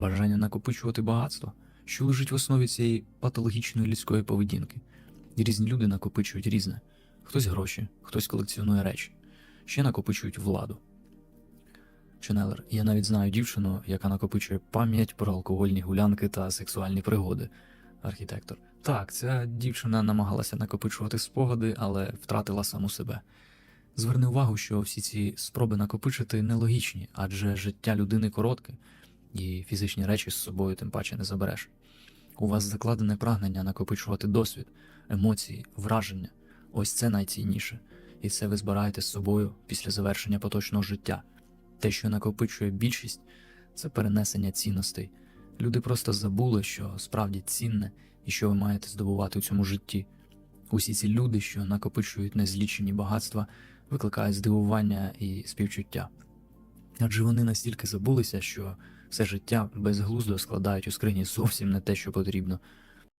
бажання накопичувати багатство, що лежить в основі цієї патологічної людської поведінки. Різні люди накопичують різне: хтось гроші, хтось колекціонує речі, ще накопичують владу. Ченелер, я навіть знаю дівчину, яка накопичує пам'ять про алкогольні гулянки та сексуальні пригоди. Архітектор. Так, ця дівчина намагалася накопичувати спогади, але втратила саму себе. Зверни увагу, що всі ці спроби накопичити нелогічні, адже життя людини коротке, і фізичні речі з собою тим паче не забереш. У вас закладене прагнення накопичувати досвід, емоції, враження. Ось це найцінніше, і це ви збираєте з собою після завершення поточного життя. Те, що накопичує більшість, це перенесення цінностей. Люди просто забули, що справді цінне і що ви маєте здобувати у цьому житті. Усі ці люди, що накопичують незлічені багатства, викликають здивування і співчуття. Адже вони настільки забулися, що все життя безглуздо складають у скрині зовсім не те, що потрібно.